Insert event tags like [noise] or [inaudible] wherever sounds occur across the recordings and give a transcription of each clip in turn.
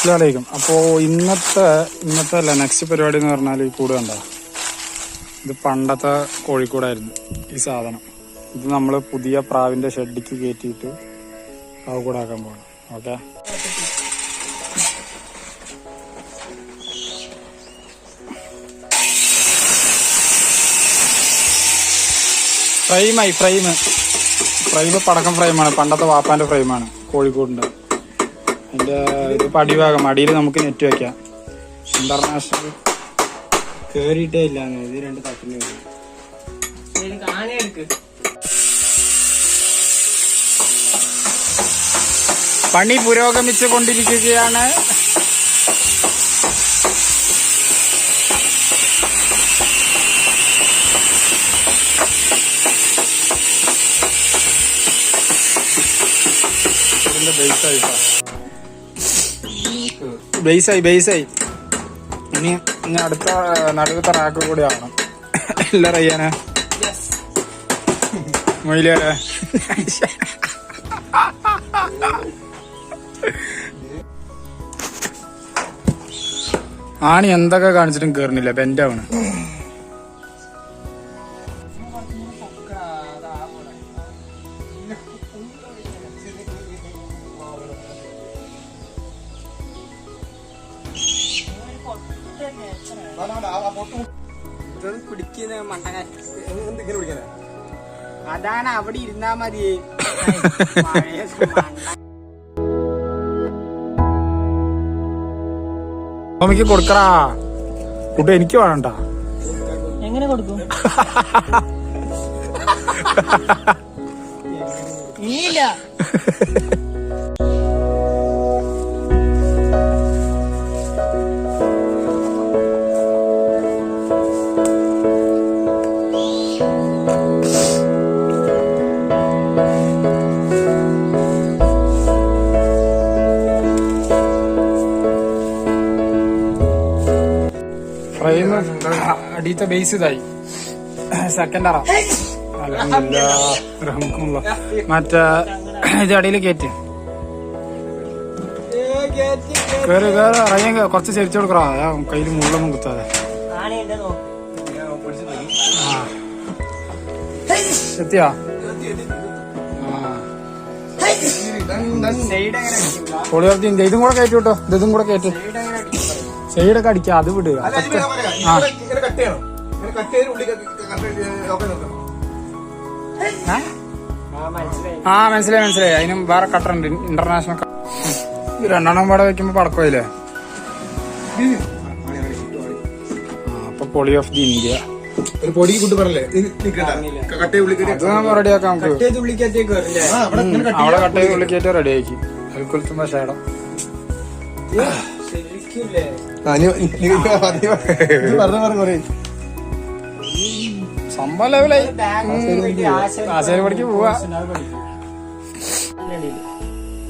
അസ്സലാമലൈക്കും. അപ്പോൾ ഇന്നത്തെ ഇന്നത്തെ അല്ല നെക്സ്റ്റ് പരിപാടി എന്ന് പറഞ്ഞാൽ ഈ കൂട് കണ്ട? ഇത് പണ്ടത്തെ കോഴിക്കൂടായിരുന്നു ഈ സാധനം. ഇത് നമ്മൾ പുതിയ പ്രാവിന്റെ ഷെഡിക്ക് കയറ്റിയിട്ട് അവ കൂടാക്കാൻ പോകണം ഓക്കെ? ഫ്രെയിമായി ഫ്രെയിം. ഫ്രെയിം പടക്കം ഫ്രെയിമാണ്. പണ്ടത്തെ വാപ്പാന്റെ ഫ്രെയിമാണ് കോഴിക്കോടിന്റെ. അതിന്റെ ഇത് പടിഭാഗം അടിയിൽ നമുക്ക് നെറ്റ് വെക്കാം. ഇന്റർനാഷണൽ കേറിയിട്ടേ ഇല്ല ഇത് രണ്ട് തട്ടിന് പണി പുരോഗമിച്ചു കൊണ്ടിരിക്കുകയാണ്. ഇതിന്റെ ബേസായി ബേസായി ബേസായി. ഇനി ഇനി അടുത്ത നടുത്ത റാക്ക് കൂടി ആവണം എല്ലാം അറിയാനാ മൊയിലേറെ ആണി എന്തൊക്കെ കാണിച്ചിട്ടും കേറുന്നില്ല ബെൻഡാവണ് പിടിക്കുന്ന അതാണ് അവിടെ ഇരുന്നാ മതി അമ്മയ്ക്ക്. കൊടുക്കടാ. കുട്ടി എനിക്ക് വേണണ്ട എങ്ങനെ കൊടുക്കും? [laughs] നീല ഫ്രെയിം അടിയത്തെ ബേസ് ഇതായി. സെക്കൻഡ് അറ. മറ്റേ ഇത് അടിയിൽ കയറ്റി കേറി കേറി അറിയാൻ കുറച്ച് ചരിച്ചു കൊടുക്കറാ കയ്യിൽ മുള്ളൊന്നും കുത്താതെ. എത്തിയാ? ആ. സൈഡ് എങ്ങനെ അടിക്കും? പൊളി ഉറത്തി ഇന്റെ ഇതും കൂടെ കയറ്റി വിട്ടോ ഇതും കൂടെ കയറ്റി സൈഡൊക്കെ അടിക്കാം അത് വിടുക അതൊക്കെ. ആ. മനസ്സിലായി ആ മനസ്സിലായി മനസ്സിലായി. അതിനും വേറെ കട്ടറുണ്ട് ഇന്റർനാഷണൽ രണ്ടെണ്ണം പാടെ വെക്കുമ്പോ പടക്കമില്ലേ ആ അപ്പൊ പൊളി ഓഫ് ദി ഇന്ത്യ ഒരു പൊടി കൂട്ട് അത് നമ്മൾ റെഡിയാക്കാം നമുക്ക്. അവിടെ കട്ട് ഉള്ളിക്കേറ്റ് റെഡി ആക്കി. അൽക്കുലത്തുമ്പോ ഷേടം സംഭവം ലെവലായി പോവാ.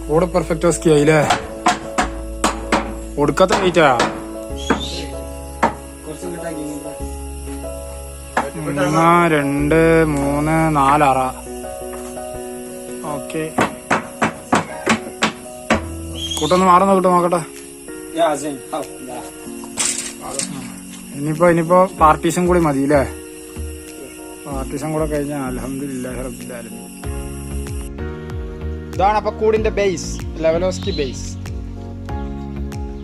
കൂടെ പെർഫെക്റ്റ് ഓസ്കി ആയില്ലേ? കൊടുക്കാത്ത വെയിറ്റാ ഒന്ന് രണ്ട് മൂന്ന് നാലാറ ഓക്കെ. കൂട്ടൊന്ന് മാറുന്ന കിട്ടും നോക്കട്ടെ. ഇനിയിപ്പോ ഇനിയിപ്പോ പാർട്ടീഷൻ കൂടി മതി അല്ലേ പാർട്ടീഷൻ കൂടെ കഴിഞ്ഞാൽ അലഹമില്ലാഹി റബ്ബിലാലമീൻ ഇതാണ് അപ്പൊ കൂടിന്റെ ബേസ് ലെവലോസ്കി ബേസ്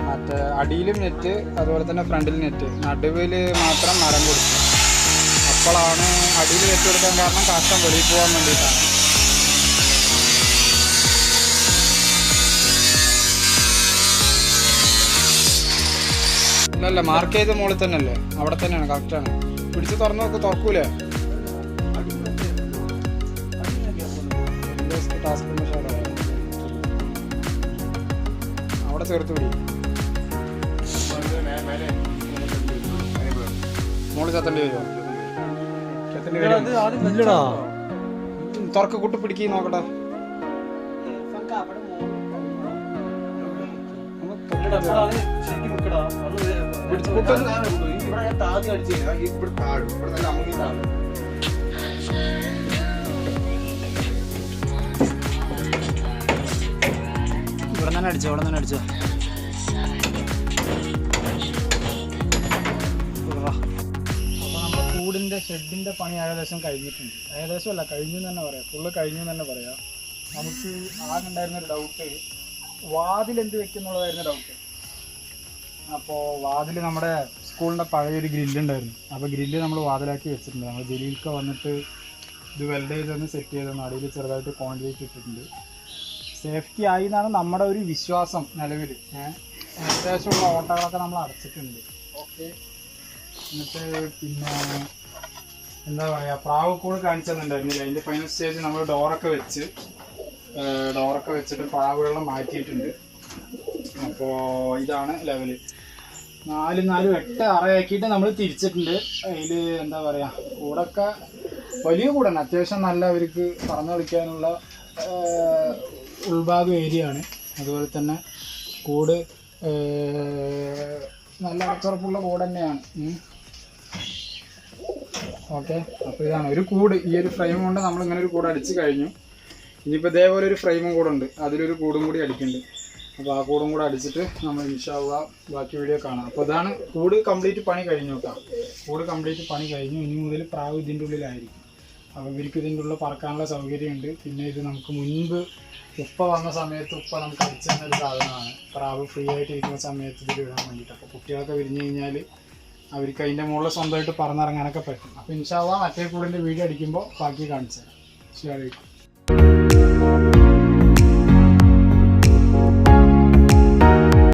മറ്റേ അടിയിലും നെറ്റ് അതുപോലെ തന്നെ ഫ്രണ്ടിൽ നെറ്റ് നടുവിൽ മാത്രം മരം കൊടുക്കും അപ്പോഴാണ് അടിയിൽ നെറ്റ് കൊടുക്കാൻ കാരണം കാഷ്ടം വെളിയിൽ പോകാൻ വേണ്ടിയിട്ടാണ്. ഇല്ലല്ല മാർക്ക് ചെയ്ത മുകളിൽ തന്നെ അല്ലേ അവിടെ തന്നെയാണ് കറക്റ്റാണ് പിടിച്ച് തുറന്നു നോക്ക് തുറക്കൂലേ? ടാസ്ക് അവിടെ ചേർത്ത് പിടി. മോൾ ചത്തണ്ടി വരുമോ തുറക്ക് കുട്ടി പിടിക്കുക നോക്കട്ടെ. ഇവിടെ തന്നെ അടിച്ചോ ഇവിടെ തന്നെ അടിച്ചോ. കൂടിന്റെ ഷെഡിന്റെ പണി ഏകദേശം കഴിഞ്ഞിട്ടുണ്ട്. ഏകദേശം അല്ല കഴിഞ്ഞു എന്ന് തന്നെ പറയാം. ഫുള്ള് കഴിഞ്ഞു എന്ന് തന്നെ പറയാം. നമുക്ക് ആകെ ഉണ്ടായിരുന്ന ഒരു ഡൗട്ട് വാതിൽ എന്ത് വെക്കുന്നുള്ളതായിരുന്നു ഡൗട്ട് അപ്പോൾ വാതിൽ നമ്മുടെ സ്കൂളിന്റെ പഴയൊരു ഗ്രില്ലുണ്ടായിരുന്നു അപ്പോൾ ഗ്രില്ല് നമ്മൾ വാതിലാക്കി വെച്ചിട്ടുണ്ട്. നമ്മൾ ജലീൽക്ക് വന്നിട്ട് ഇത് വെൽഡ് ചെയ്തൊന്ന് സെറ്റ് ചെയ്തൊന്ന് അടിയിൽ ചെറുതായിട്ട് കോൺക്രീറ്റ് ഇട്ടിട്ടുണ്ട്. സേഫ്റ്റി ആയി എന്നാണ് നമ്മുടെ ഒരു വിശ്വാസം നിലവിൽ ഏകദേശമുള്ള ഓട്ടകളൊക്കെ നമ്മൾ അടച്ചിട്ടുണ്ട്. ഓക്കെ എന്നിട്ട് പിന്നെ എന്താ പറയുക പ്രാവ് കൂടെ കാണിച്ചു തന്നിട്ടുണ്ടായിരുന്നില്ല അതിന്റെ ഫൈനൽ സ്റ്റേജ് നമ്മൾ ഡോറൊക്കെ വെച്ച് ഡോറൊക്കെ വെച്ചിട്ട് പ്രാവുകളെ മാറ്റിയിട്ടുണ്ട്. അപ്പോൾ ഇതാണ് ലെവൽ. നാല് നാലും എട്ട് അറയാക്കിയിട്ട് നമ്മൾ തിരിച്ചിട്ടുണ്ട്. അതിൽ എന്താ പറയുക കൂടൊക്കെ വലിയ കൂടാണ് അത്യാവശ്യം നല്ല അവർക്ക് പറഞ്ഞു കളിക്കാനുള്ള ഉൾഭാഗം ഏരിയ ആണ്. അതുപോലെ തന്നെ കൂട് നല്ല അടച്ചുറപ്പുള്ള കൂട് തന്നെയാണ്. ഓക്കെ. അപ്പോൾ ഇതാണ് ഒരു കൂട്. ഈ ഒരു ഫ്രെയിം കൊണ്ട് നമ്മൾ ഇങ്ങനെ ഒരു കൂട് അടിച്ച് കഴിഞ്ഞു. ഇനിയിപ്പോൾ ഇതേപോലെ ഒരു ഫ്രെയിമും കൂടെ ഉണ്ട്. അതിലൊരു കൂടും കൂടി അടിക്കുന്നുണ്ട്. അപ്പോൾ ആ കൂടും കൂടെ അടിച്ചിട്ട് നമ്മൾ ഇൻഷാവുക ബാക്കി വീഡിയോ കാണാം. അപ്പോൾ ഇതാണ് കൂട് കംപ്ലീറ്റ് പണി കഴിഞ്ഞു നോക്കാം കൂട് കംപ്ലീറ്റ് പണി കഴിഞ്ഞു. ഇനി മുതൽ പ്രാവ് ഇതിന്റെ ഉള്ളിലായിരിക്കും. അപ്പോൾ ഇവർക്ക് ഇതിന്റെ ഉള്ളിൽ പറക്കാനുള്ള സൗകര്യമുണ്ട്. പിന്നെ ഇത് നമുക്ക് മുൻപ് ഉപ്പ വന്ന സമയത്ത് ഉപ്പ നമുക്ക് അടിച്ചു തന്ന ഒരു സാധനമാണ്. പ്രാവ് ഫ്രീ ആയിട്ട് ഇരിക്കുന്ന സമയത്ത് ഇതിൽ ഇടാൻ വേണ്ടിയിട്ട് അപ്പോൾ കുട്ടികളൊക്കെ വിരിഞ്ഞു കഴിഞ്ഞാൽ അവർക്ക് അതിന്റെ മുകളിൽ സ്വന്തമായിട്ട് പറന്നിറങ്ങാനൊക്കെ പറ്റും. അപ്പോൾ ഇൻഷാള്ള മറ്റേ കൂടിന്റെ വീഡിയോ അടിക്കുമ്പോൾ ബാക്കി കാണിച്ചു തരാം. ശരി